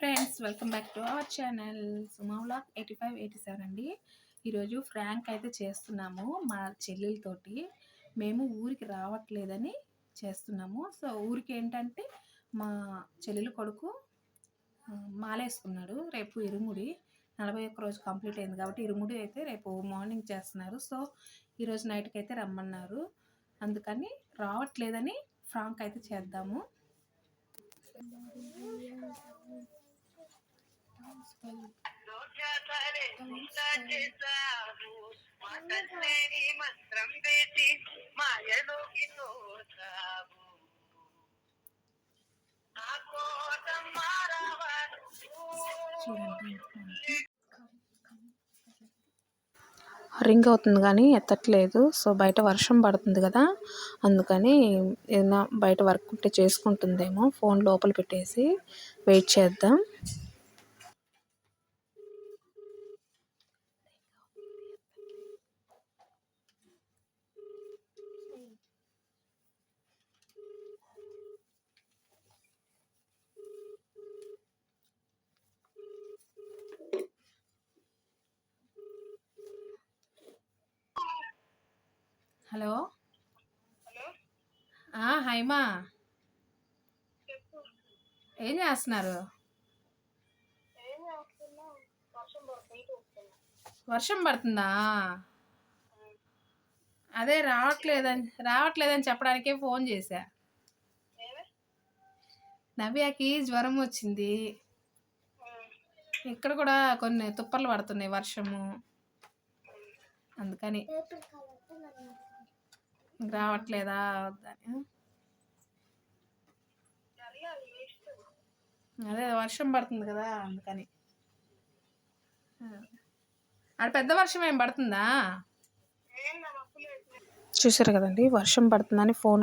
Friends welcome back to our channel. సుమావ్లాక్ eighty five eighty seven అండి. ఈరోజు Frank అయితే చేస్తున్నాము మా చెల్లెలతోటి. మేము ఊరికి రావట్లేదని చేస్తున్నాము. సో ఊరికి ఏంటంటే మా చెల్లెలు కొడుకు మాలేసుకున్నాడు రేపు ఇరుముడి. నలభై ఒక్క రోజు కంప్లీట్ అయింది కాబట్టి ఇరుముడి అయితే రేపు మార్నింగ్ చేస్తున్నారు. సో ఈరోజు నైట్కి అయితే రమ్మన్నారు. అందుకని రావట్లేదని ఫ్రాంక్ అయితే చేద్దాము. మంత్రం వేసి మాయలోకి కోసం రింగ్ అవుతుంది కానీ ఎత్తట్లేదు. సో బయట వర్షం పడుతుంది కదా. అందుకని ఏదైనా బయట వర్క్ ఉంటే చేసుకుంటుందేమో. ఫోన్ లోపల పెట్టేసి వెయిట్ చేద్దాం. హలో హైమా ఏం చేస్తున్నారు? వర్షం పడుతుంది? అదే రావట్లేదని రావట్లేదని చెప్పడానికే ఫోన్ చేశా. నవ్యాకి జ్వరం వచ్చింది. ఇక్కడ కూడా కొన్ని తుప్పర్లు పడుతున్నాయి వర్షము. అందుకని. రావట్లేదా? వద్దని అదే వర్షం పడుతుంది కదా అందుకని. ఆడ పెద్ద వర్షం ఏం పడుతుందా? చూసారు కదండి వర్షం పడుతుందని ఫోన్